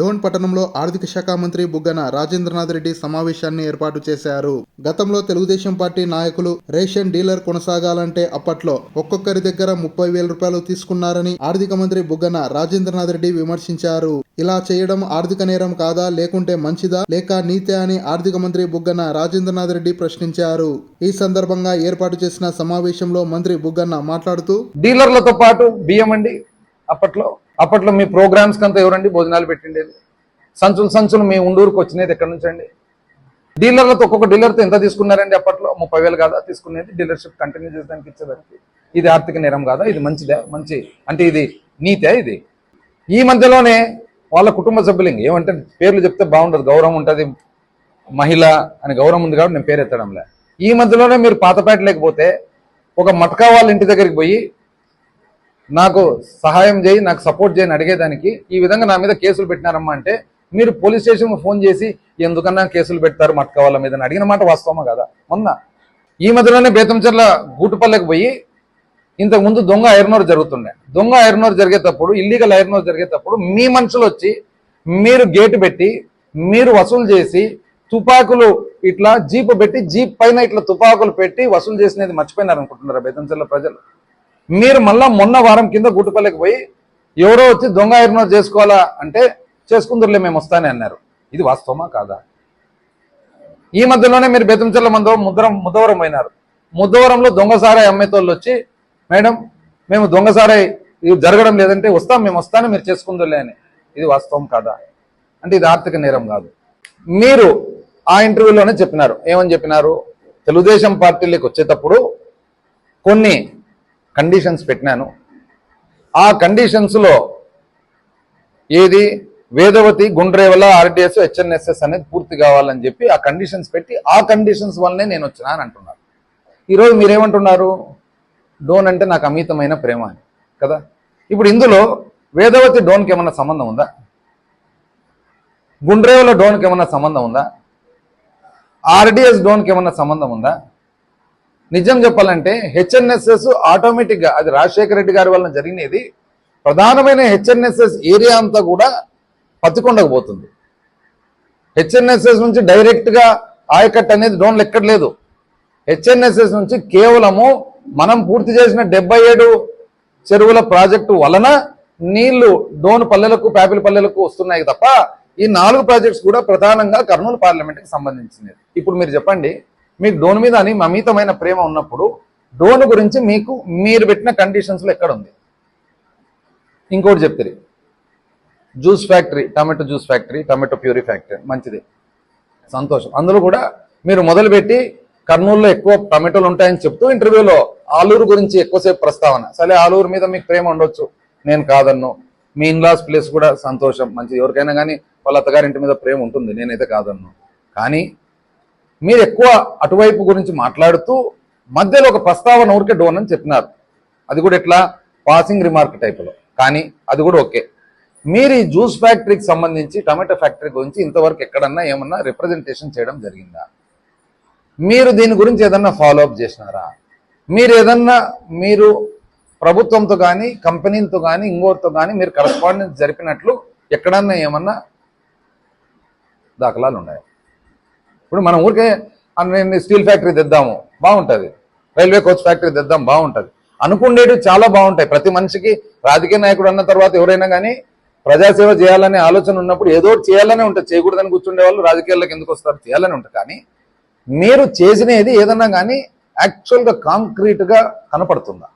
డోన్ పట్టణంలో ఆర్థిక శాఖ మంత్రి బుగ్గన రాజేంద్రనాథ్ రెడ్డి సమావేశాన్ని ఏర్పాటు చేశారు. గతంలో తెలుగుదేశం పార్టీ నాయకులు రేషన్ డీలర్ కొనసాగాలంటే అప్పట్లో ఒక్కొక్కరి దగ్గర ముప్పై వేల రూపాయలు తీసుకున్నారని ఆర్థిక మంత్రి బుగ్గన రాజేంద్రనాథ్ రెడ్డి విమర్శించారు. ఇలా చేయడం ఆర్థిక నేరం కాదా లేకుంటే మంచిదా లేక నీతే అని ఆర్థిక మంత్రి బుగ్గన రాజేంద్రనాథ్ రెడ్డి ప్రశ్నించారు. ఈ సందర్భంగా ఏర్పాటు చేసిన సమావేశంలో మంత్రి బుగ్గన్న మాట్లాడుతూ డీలర్లతో పాటు బియ్యం అండి. అప్పట్లో అప్పట్లో మీ ప్రోగ్రామ్స్కి అంతా ఎవరండి? భోజనాలు పెట్టిండేది? సంచులు సంచులు మీ ఉండూరుకు వచ్చినది ఎక్కడి నుంచి అండి? డీలర్లతో ఒక్కొక్క డీలర్తో ఎంత తీసుకున్నారండి అప్పట్లో? ముప్పై వేలు కాదా తీసుకునేది? డీలర్షిప్ కంటిన్యూ చేసేదానికి ఇచ్చేదానికి. ఇది ఆర్థిక నేరం కాదా? ఇది మంచిదే? మంచి. అంటే ఇది నీతే ఇది? ఈ మధ్యలోనే వాళ్ళ కుటుంబ సభ్యులు ఏమంటే పేర్లు చెప్తే బాగుండదు. గౌరవం ఉంటుంది. మహిళ అని గౌరవం ఉంది కాబట్టి నేను పేరు ఎత్తడంలే. ఈ మధ్యలోనే మీరు పాతపేట లేకపోతే ఒక మట్కా వాళ్ళ ఇంటి దగ్గరికి పోయి నాకు సహాయం చేయి నాకు సపోర్ట్ చేయని అడిగేదానికి ఈ విధంగా నా మీద కేసులు పెట్టినారమ్మా అంటే మీరు పోలీస్ స్టేషన్ ఫోన్ చేసి ఎందుకన్నా కేసులు పెడతారు మట్కా వాళ్ళ మీద అడిగిన మాట వాస్తవమా కదా? మొన్న ఈ మధ్యలోనే బేతంచెర్ల గూటుపల్లెకి పోయి ఇంతకుముందు దొంగ ఐరనోర్ జరుగుతుండే. దొంగ ఐరనోర్ జరిగేటప్పుడు ఇల్లీగల్ ఐరనోర్ జరిగేటప్పుడు మీ మనుషులు వచ్చి మీరు గేటు పెట్టి మీరు వసూలు చేసి తుపాకులు ఇట్లా జీప్ పెట్టి జీప్ పైన ఇట్లా తుపాకులు పెట్టి వసూలు చేసినది మర్చిపోయినారు అనుకుంటున్నారా బేతంచెర్ల ప్రజలు? మీరు మళ్ళా మొన్న వారం కింద గుట్టుపల్లికి పోయి ఎవరో వచ్చి దొంగ ఐరనోర్ చేసుకోవాలా అంటే చేసుకుందరులే మేము వస్తానే అన్నారు. ఇది వాస్తవమా కాదా? ఈ మధ్యలోనే మీరు బెతంచెర్ల మందో ముద్రం ముద్దవరం పోయినారు. ముద్దవరంలో దొంగసారాయి అమ్మేతోళ్ళు వచ్చి మేడం మేము దొంగసారాయి జరగడం లేదంటే వస్తాం మేము వస్తానే మీరు చేసుకుందరులే అని. ఇది వాస్తవం కాదా? అంటే ఇది ఆర్థిక నేరం కాదు. మీరు ఆ ఇంటర్వ్యూలోనే చెప్పినారు. ఏమని చెప్పినారు? తెలుగుదేశం పార్టీలోకి వచ్చేటప్పుడు కొన్ని కండిషన్స్ పెట్టినాను. ఆ కండిషన్స్లో ఏది? వేదవతి గుండ్రేవల ఆర్డిఎస్ హెచ్ఎన్ఎస్ఎస్ అనేది పూర్తి కావాలని చెప్పి ఆ కండిషన్స్ పెట్టి ఆ కండిషన్స్ వల్లనే నేను వచ్చినా అని అంటున్నారు. ఈరోజు మీరేమంటున్నారు? డోన్ అంటే నాకు అమితమైన ప్రేమ అని కదా? ఇప్పుడు ఇందులో వేదవతి డోన్కి ఏమన్నా సంబంధం ఉందా? గుండ్రేవల డోన్కి ఏమన్నా సంబంధం ఉందా? ఆర్డిఎస్ డోన్కి ఏమన్నా సంబంధం ఉందా? నిజం చెప్పాలంటే హెచ్ఎన్ఎస్ఎస్ ఆటోమేటిక్గా అది రాజశేఖర రెడ్డి గారి వలన జరిగినది ప్రధానమైన హెచ్ఎన్ఎస్ఎస్ ఏరియా అంతా కూడా పత్తికొండకపోతుంది హెచ్ఎన్ఎస్ఎస్ నుంచి డైరెక్ట్గా ఆయకట్ అనేది డోన్లు ఎక్కట్లేదు హెచ్ఎన్ఎస్ఎస్ నుంచి కేవలము మనం పూర్తి చేసిన డెబ్బై ఏడు చెరువుల ప్రాజెక్టు వలన నీళ్ళు డోన్ పల్లెలకు ప్యాపిల పల్లెలకు వస్తున్నాయి తప్ప ఈ నాలుగు ప్రాజెక్ట్స్ కూడా ప్రధానంగా కర్నూలు పార్లమెంట్కి సంబంధించినది ఇప్పుడు మీరు చెప్పండి మీకు డోన్ మీద అని అమితమైన ప్రేమ ఉన్నప్పుడు డోన్ గురించి మీకు మీరు పెట్టిన కండిషన్స్లో ఎక్కడ ఉంది? ఇంకోటి చెప్తారు juice factory tomato juice factory tomato puree factory మంచిది. సంతోషం. అందులో కూడా మీరు మొదలుపెట్టి కర్నూలులో ఎక్కువ టమాటోలు ఉంటాయని చెప్తూ ఇంటర్వ్యూలో ఆలూరు గురించి ఎక్కువసేపు ప్రస్తావన. సరే ఆలూరు మీద మీకు ప్రేమ ఉండొచ్చు. నేను కాదన్ను. మీ ఇన్లాస్ ప్లేస్ కూడా సంతోషం. మంచిది. ఎవరికైనా కానీ వాళ్ళ అత్తగారింటి మీద ప్రేమ ఉంటుంది. నేనైతే కాదన్ను. కానీ మీరు ఎక్కువ అటువైపు గురించి మాట్లాడుతూ మధ్యలో ఒక ప్రస్తావన ఊరికే డోన్ అని చెప్పినారు. అది కూడా ఎట్లా? పాసింగ్ రిమార్క్ టైపులో కానీ అది కూడా ఓకే. మీరు ఈ జ్యూస్ ఫ్యాక్టరీకి సంబంధించి టమాటో ఫ్యాక్టరీ గురించి ఇంతవరకు ఎక్కడన్నా ఏమన్నా రిప్రజెంటేషన్ చేయడం జరిగిందా? మీరు దీని గురించి ఏదన్నా ఫాలో అప్ చేసినారా? మీరు ఏదన్నా మీరు ప్రభుత్వంతో కానీ కంపెనీతో కానీ ఇంకోరితో కానీ మీరు కరస్పాండెన్స్ జరిపినట్లు ఎక్కడన్నా ఏమన్నా దాఖలాలు ఉన్నాయి? ఇప్పుడు మనం ఊరికే నేను స్టీల్ ఫ్యాక్టరీ తెద్దాము. బాగుంటుంది. రైల్వే కోచ్ ఫ్యాక్టరీ తెద్దాం బాగుంటుంది. అనుకునేవి చాలా బాగుంటాయి. ప్రతి మనిషికి రాజకీయ నాయకుడు అన్న తర్వాత ఎవరైనా కానీ ప్రజాసేవ చేయాలనే ఆలోచన ఉన్నప్పుడు ఏదో చేయాలనే ఉంటుంది. చేయకూడదని కూర్చుండే వాళ్ళు రాజకీయాల్లోకి ఎందుకు వస్తారు? చేయాలని ఉంటుంది. కానీ మీరు చేసినది ఏదన్నా కానీ యాక్చువల్గా కాంక్రీట్గా కనపడుతుందా?